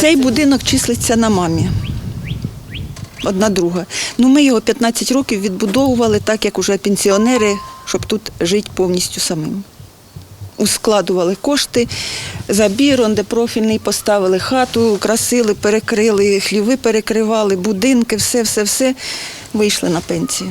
Цей будинок числиться на мамі. Одна друга. Ну, ми його 15 років відбудовували так, як уже пенсіонери, щоб тут жити повністю самим. Ускладували кошти, забір, он де профільний поставили хату, красили, перекрили, хліви перекривали, будинки, все, все, все. Вийшли на пенсію.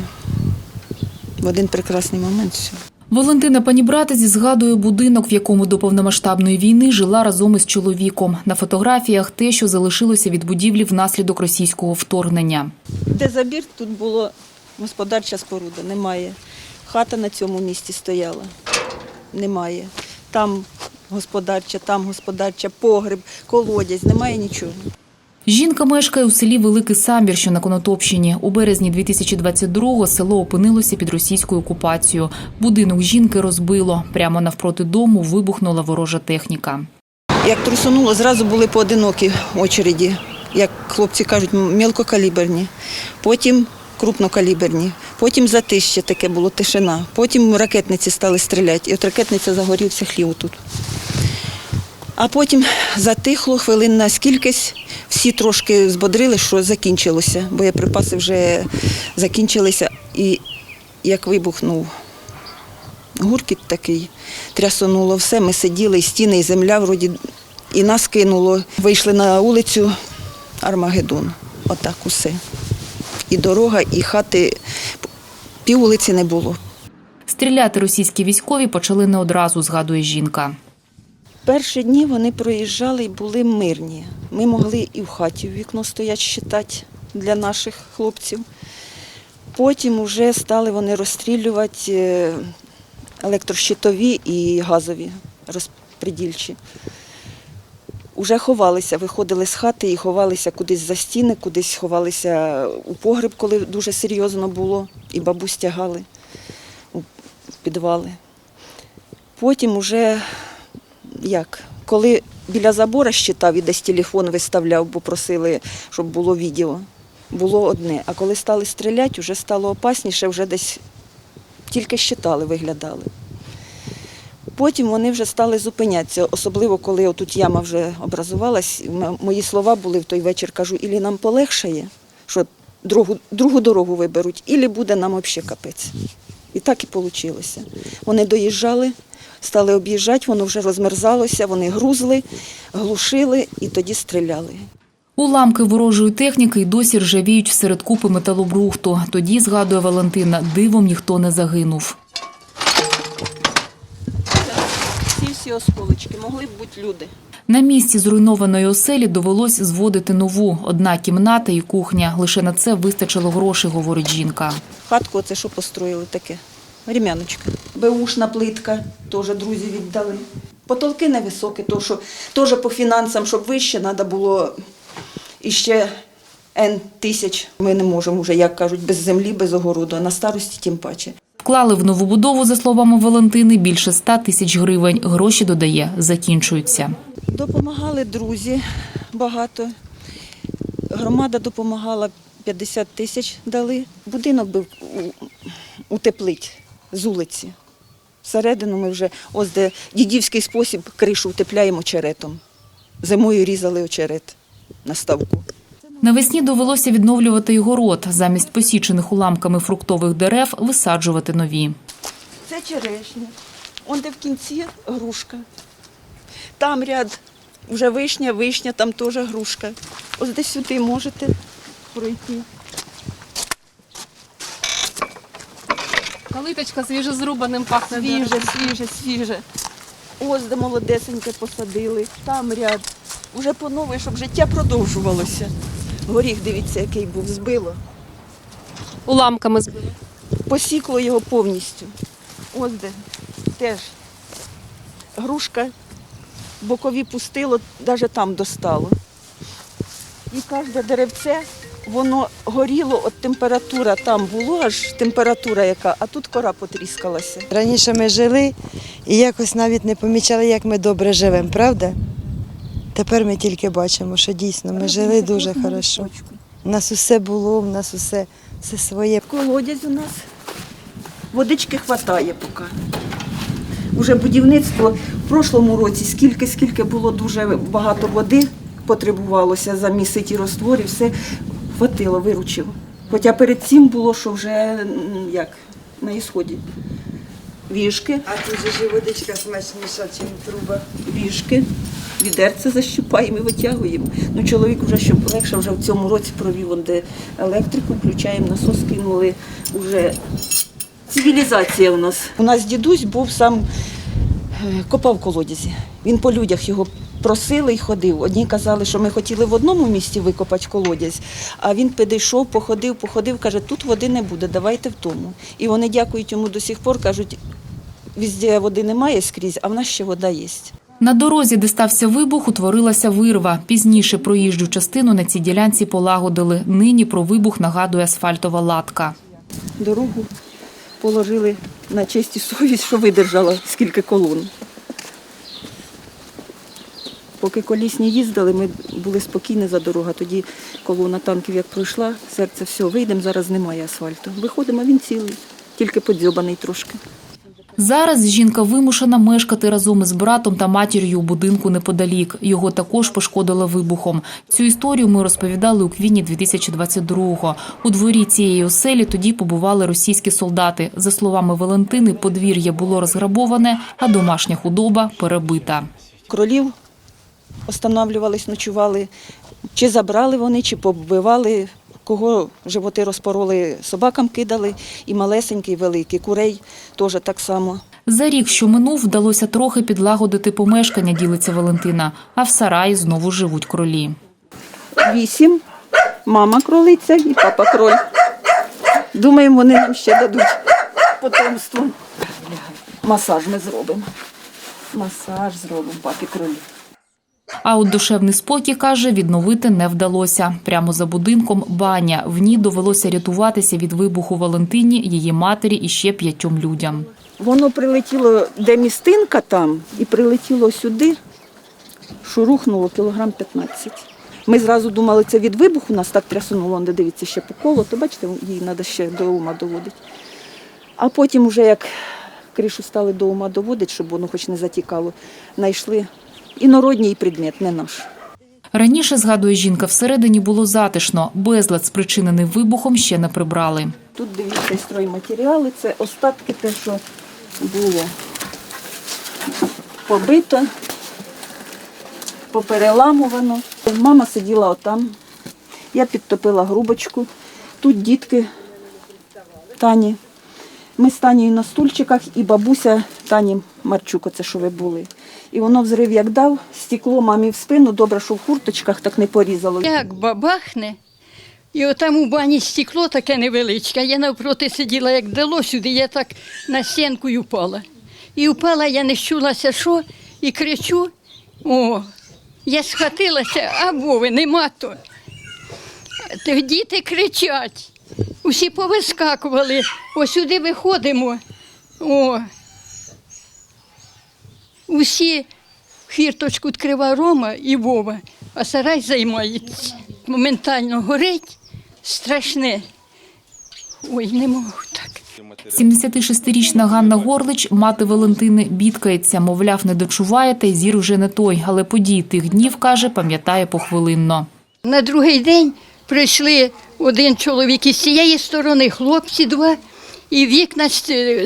В один прекрасний момент все. Валентина Панібратець згадує будинок, в якому до повномасштабної війни жила разом із чоловіком. На фотографіях те, що залишилося від будівлі внаслідок російського вторгнення. Де забір, тут було господарча споруда, немає. Хата на цьому місці стояла, немає. Там господарча, там господарча, погреб, колодязь, немає нічого. Жінка мешкає у селі Великий Самбір, що на Конотопщині. У березні 2022-го село опинилося під російською окупацією. Будинок жінки розбило. Прямо навпроти дому вибухнула ворожа техніка. Як трусонуло, зразу були поодинокі очереді, як хлопці кажуть, мілкокаліберні, потім крупнокаліберні, потім затище таке було тишина, потім ракетниці стали стріляти, і от ракетниця загорівся хлів тут. А потім затихло хвилин на скількись, всі трошки збодрили, що закінчилося, боєприпаси вже закінчилися. І як вибухнув гуркіт такий, трясонуло все. Ми сиділи, і стіни, і земля вроді, і нас кинуло. Вийшли на вулицю Армагеддон. Отак усе. І дорога, і хати. Пів вулиці не було. Стріляти російські військові почали не одразу, згадує жінка. Перші дні вони проїжджали і були мирні. Ми могли і в хаті в вікно стоять щитати для наших хлопців. Потім вже стали вони розстрілювати е, електрощитові і газові розпредільчі. Уже ховалися, виходили з хати і ховалися кудись за стіни, кудись ховалися у погреб, коли дуже серйозно було, і бабусь тягали у підвали. Потім уже як? Коли біля забора щитав і десь телефон виставляв, бо просили, щоб було відео, було одне. А коли стали стріляти, вже стало опасніше, вже десь тільки щитали, виглядали. Потім вони вже стали зупинятися, особливо коли отут яма вже образувалась. Мої слова були в той вечір, кажу, ілі нам полегшає, що другу, другу дорогу виберуть, ілі буде нам взагалі капець. І так і вийшло. Вони доїжджали, стали об'їжджати, воно вже розмерзалося, вони грузли, глушили і тоді стріляли. Уламки ворожої техніки й досі ржавіють серед купи металобрухту. Тоді, згадує Валентина, дивом ніхто не загинув. Ці всі осколочки могли б бути люди. На місці зруйнованої оселі довелось зводити нову. Одна кімната і кухня. Лише на це вистачило грошей, говорить жінка. Хатку оце що построїли таке? Рім'яночка. Беушна плитка, теж друзі віддали. Потолки невисокі, то що теж по фінансам, щоб вище, треба було іще N тисяч. Ми не можемо вже, як кажуть, без землі, без огороду, а на старості тим паче. Вклали в нову будову, за словами Валентини, більше 100 тисяч гривень. Гроші, додає, закінчуються. Допомагали друзі багато. Громада допомагала 50 тисяч дали. Будинок був утеплить з вулиці. Всередину ми вже, ось де дідівський спосіб, кришу утепляємо очеретом. Зимою різали очерет на ставку. Навесні довелося відновлювати й город. Замість посічених уламками фруктових дерев висаджувати нові. Це черешня. Он де в кінці грушка. Там ряд вже вишня, вишня, там теж грушка. Ось десь сюди можете пройти. Калиточка свіжозрубаним пахне. Свіже, свіже, свіже. Ось де молодесеньке посадили, там ряд. Уже по новій, щоб життя продовжувалося. Горіх, дивіться, який був, збило. Уламками збили. Посікло його повністю. Ось де теж грушка, бокові пустило, навіть там достало. І кожне деревце, воно горіло, от температура там було, аж температура яка, а тут кора потріскалася. Раніше ми жили і якось навіть не помічали, як ми добре живемо, правда? Тепер ми тільки бачимо, що дійсно ми жили дуже хорошо. У нас усе було, у нас усе, все своє. Колодязь у нас. Водички хватає поки. Уже будівництво в прошлому році, скільки, скільки було дуже багато води, потребувалося замісити і розтвор, і все хватило, виручив. Хоча перед цим було, що вже як на ісході. Вішки, А тут же ж водичка смачніша, ніж труба. вішки, відерце защіпаємо і витягуємо. Ну, чоловік вже, щоб легше, вже в цьому році провів, он, де електрику, включаємо насос, кинули вже цивілізація у нас. У нас дідусь був сам е, копав колодязі. Він по людях його просили і ходив. Одні казали, що ми хотіли в одному місці викопати колодязь, а він підійшов, походив, походив, каже, тут води не буде, давайте в тому. І вони дякують йому до сих пор, кажуть, везде води немає скрізь, а в нас ще вода є. На дорозі, де стався вибух, утворилася вирва. Пізніше проїжджу частину на цій ділянці полагодили. Нині про вибух нагадує асфальтова латка. Дорогу положили на честь і совість, що видержала скільки колон. Поки колісні їздили, ми були спокійні за дорогу. Тоді колона танків як пройшла, серце все, вийдемо, зараз немає асфальту. Виходимо, а він цілий, тільки подзьобаний трошки. Зараз жінка вимушена мешкати разом із братом та матір'ю у будинку неподалік. Його також пошкодили вибухом. Цю історію ми розповідали у квітні 2022-го. У дворі цієї оселі тоді побували російські солдати. За словами Валентини, подвір'я було розграбоване, а домашня худоба перебита. Кролів останавливались, ночували. Чи забрали вони, чи побивали, кого животи розпороли, собакам кидали, і малесенькі, і великі. Курей теж так само. За рік, що минув, вдалося трохи підлагодити помешкання, ділиться Валентина. А в сараї знову живуть кролі. Вісім. Мама кролиця і папа кроль. Думаємо, вони нам ще дадуть потомство. Масаж ми зробимо. Масаж зробимо папі кролі. А от душевний спокій, каже, відновити не вдалося. Прямо за будинком баня. В ній довелося рятуватися від вибуху Валентині, її матері і ще п'ятьом людям. Воно прилетіло, де містинка там, і прилетіло сюди, що рухнуло кілограм 15. Ми зразу думали, це від вибуху нас так трясунуло, де дивіться ще по колу, то бачите, їй треба ще до ума доводити. А потім, вже як кришу стали до ума доводити, щоб воно хоч не затікало, знайшли інородній предмет, не наш. Раніше, згадує жінка, всередині було затишно. Безлад, спричинений вибухом, ще не прибрали. Тут дивіться стройматеріали, це остатки те, що було побито, попереламувано. Мама сиділа отам, я підтопила грубочку. Тут дітки Тані. Ми з Танією на стульчиках і бабуся Тані Марчук, оце що ви були. І воно взрив як дав, стекло мамі в спину, добре, що в курточках так не порізало. Як бабахне, і отам у бані стекло таке невеличке. Я навпроти сиділа, як дало сюди, я так на стінку й упала. І упала, я не чулася, що, і кричу: о, я схватилася, а Вови нема то. Діти кричать. Усі повискакували, ось сюди виходимо. О. Усі фірточку відкрива Рома і Вова, а сарай займається. Моментально горить, страшне. Ой, не можу так. 76-річна Ганна Горлич, мати Валентини, бідкається, мовляв, не дочуває, та й зір уже не той. Але події тих днів, каже, пам'ятає похвилинно. На другий день прийшли один чоловік із цієї сторони, хлопці два, і вікна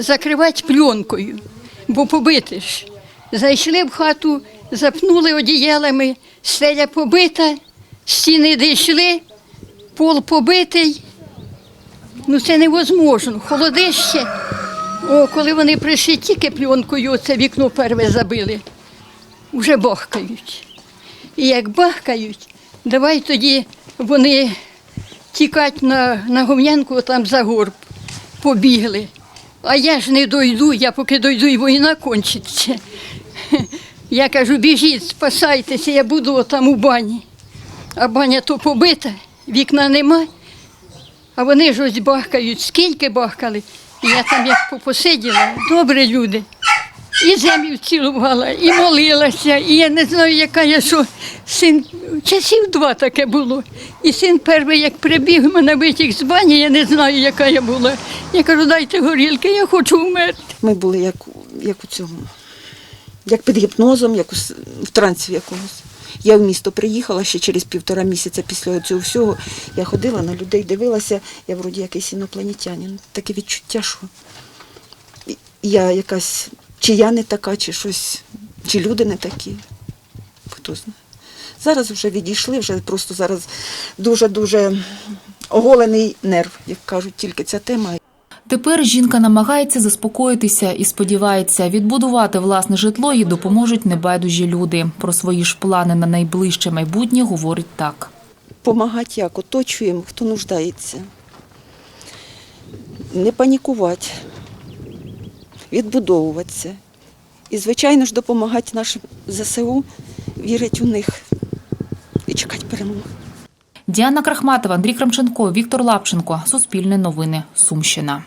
закривати пленкою, бо побити ж. Зайшли в хату, запнули одіялами, стеля побита, стіни дійшли, пол побитий. Ну це невозможно. Холодище. О, коли вони прийшли тільки пленкою, це вікно перве забили. Вже бахкають. І як бахкають, давай тоді вони тікать на, на гом'янку там за горб. Побігли. А я ж не дойду, я поки дойду, і війна кончиться. Я кажу, біжіть, спасайтеся, я буду там у бані. А баня то побита, вікна нема. А вони ж ось бахкають, скільки бахкали. І я там як посиділа, добрі люди. І землю цілувала, і молилася, і я не знаю, яка я що. Син часів два таке було. І син перший, як прибіг мене витяг з бані, я не знаю, яка я була. Я кажу, дайте горілки, я хочу вмерти. Ми були як, як у цьому, як під гіпнозом, як в трансі якомусь. Я в місто приїхала ще через півтора місяця після цього всього. Я ходила на людей, дивилася, я вроді якийсь інопланетянин. Таке відчуття, що я якась, чи я не така, чи щось, чи люди не такі. Хто знає. Зараз вже відійшли, вже просто зараз дуже-дуже оголений нерв, як кажуть, тільки ця тема. Тепер жінка намагається заспокоїтися і сподівається, відбудувати власне житло їй допоможуть небайдужі люди. Про свої ж плани на найближче майбутнє говорить так. Помагати як оточуємо, хто нуждається. Не панікувати, відбудовуватися. І, звичайно ж, допомагати нашим ЗСУ, вірити у них і чекати перемоги. Діана Крахматова, Андрій Крамченко, Віктор Лапченко. Суспільне новини. Сумщина.